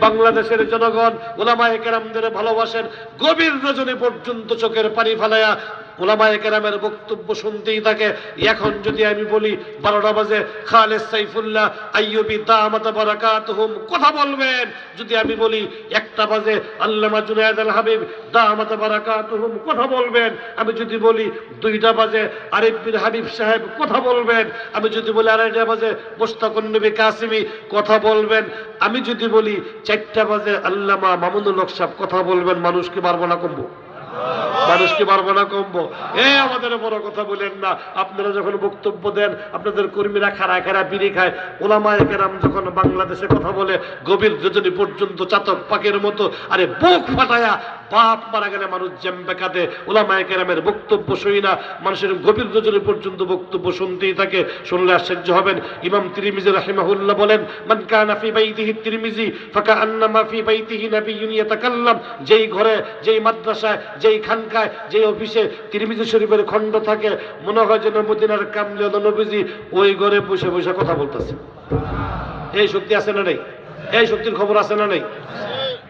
বাংলাদেশের জনগণ ওলামায়ে কেরামদের ভালোবাসেন। গভীর রজনী পর্যন্ত চোখের পানি ফালায়া ওলামায়ে কেরামের বক্তব্য শুনতেই থাকে। এখন যদি আমি বলি, বারোটা বাজে খালেদ সাইফুল্লাহ, আইয়ুবি দামাত কথা বলবেন। যদি আমি বলি, একটা বাজে, আল্লামা জুনায়েদ আল হাবিব, দামাত বারাকাতুহুম, কথা বলবেন। আমি যদি বলি, দুইটা বাজে, আরিফ হাবিব সাহেব, কথা বলবেন। আমি যদি বলি আড়াইটা বাজে মোস্তাকুন নবী কাসিমি, কথা বলবেন। আমি যদি বলি চারটা বাজে আল্লামা মামুনুল হক সাহেব কথা বলবেন, মানুষকে পারব না কমবো? মানুষকে পারব না কমবো? এ, আমাদের বড় কথা বলেন না। আপনারা যখন বক্তব্য দেন, আপনাদের কর্মীরা খারা খারা বিড়ি খায়। ওলামায় কেরাম যখন বাংলাদেশে কথা বলে, গভীর যোজনী পর্যন্ত চাতক পাকের মতো, আরে বুক ফাটায়া বাপ মারা গেলে মানুষ জেম্বে কাঁদে। ওলামায় কেরামের বক্তব্য শুই না। মানুষের গভীর যোজনী পর্যন্ত বক্তব্য শুনতেই থাকে। শুনলে আশ্চর্য হবেন। ইমাম তিরমিজি রাহিমাহুল্লাহ বলেন, মান কানা ফি বাইতিহি তিরমিজি ফাকা আন্নামা ফি বাইতিহি নাবিয়্যুন ইয়াতাকাল্লাম। যেই ঘরে, যেই মাদ্রাসায়, যেই খানকায়, যেই অফিসে তিরমিজি শরীফের খণ্ড থাকে, মনে হয় যেন মদিনার কামলে নবীজি ওই ঘরে বসে বসে কথা বলতেছে। এই শক্তি আছে না নেই? এই শক্তির খবর আছে না নেই?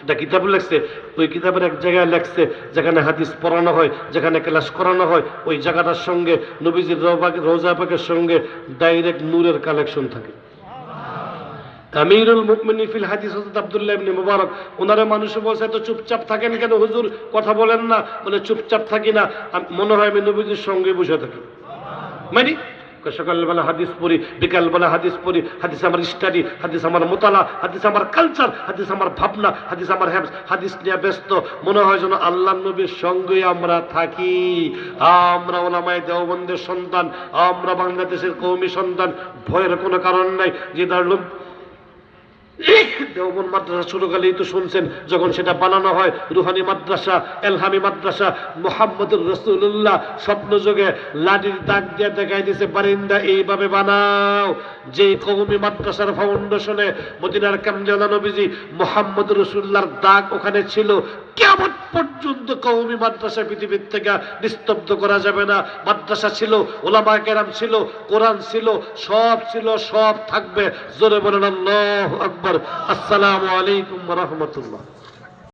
একটা কিতাব লেখছে ওই কিতাবের এক জায়গায় লেখছে যেখানে হাদিস পড়ানো হয় যেখানে ক্লাস করানো হয় ওই জায়গাটার সঙ্গে নবীজির রোজা পাকের সঙ্গে ডাইরেক্ট নূরের কালেকশন থাকে। আমিরুল মুকমিনী ফিল হাদিস আব্দুল্লাহ ইবনে মুবারক ওনারে মানুষ বলছে এত চুপচাপ থাকেন কেন হুজুর? কথা বলেন না। বলে চুপচাপ থাকি না। মনে হয় আমি নবীজির সঙ্গে বসে থাকি। মানে সকালবেলা হাদিস পড়ি বিকালবেলা হাদিস পড়ি, হাদিস আমার স্টাডি হাদিস আমার মোতালা, হাদিস আমার কালচার হাদিস আমার ভাবনা, হাদিস আমার হ্যাপস হাদিস নিয়ে ব্যস্ত। মনে হয় যেন আল্লাহ নবীর সঙ্গে আমরা থাকি। আমরা ওলামায় দেওবন্দের সন্তান, আমরা বাংলাদেশের কৌমি সন্তান। ভয়ের কোনো কারণ নাই। যে দাঁড়ালাম দেওবন মাদ্রাসা ছোটকালেই তো শুনছেন, যখন সেটা বানানো হয়, রুহানি মাদ্রাসা, এলহামি মাদ্রাসা, মোহাম্মদুর রসুল্লাহ স্বপ্নযোগে দাগ দিয়ে দেখাই দিয়েছে বারিন্দা, এইভাবে বানাও। যে কৌমি মাদ্রাসার ফাউন্ডেশনে মদিনার কামজানা নবীজি মোহাম্মদ রসুল্লাহর দাগ ওখানে ছিল কেমন পর্যন্ত কৌমি মাদ্রাসা পৃথিবীর থেকে নিস্তব্ধ করা যাবে না। মাদ্রাসা ছিল ওলামা কেরাম ছিল, কোরআন ছিল, সব ছিল, সব থাকবে। জোরে বলেন, আল্লাহ আকবর। আসসালামু আলাইকুম রহমতুল্লাহ।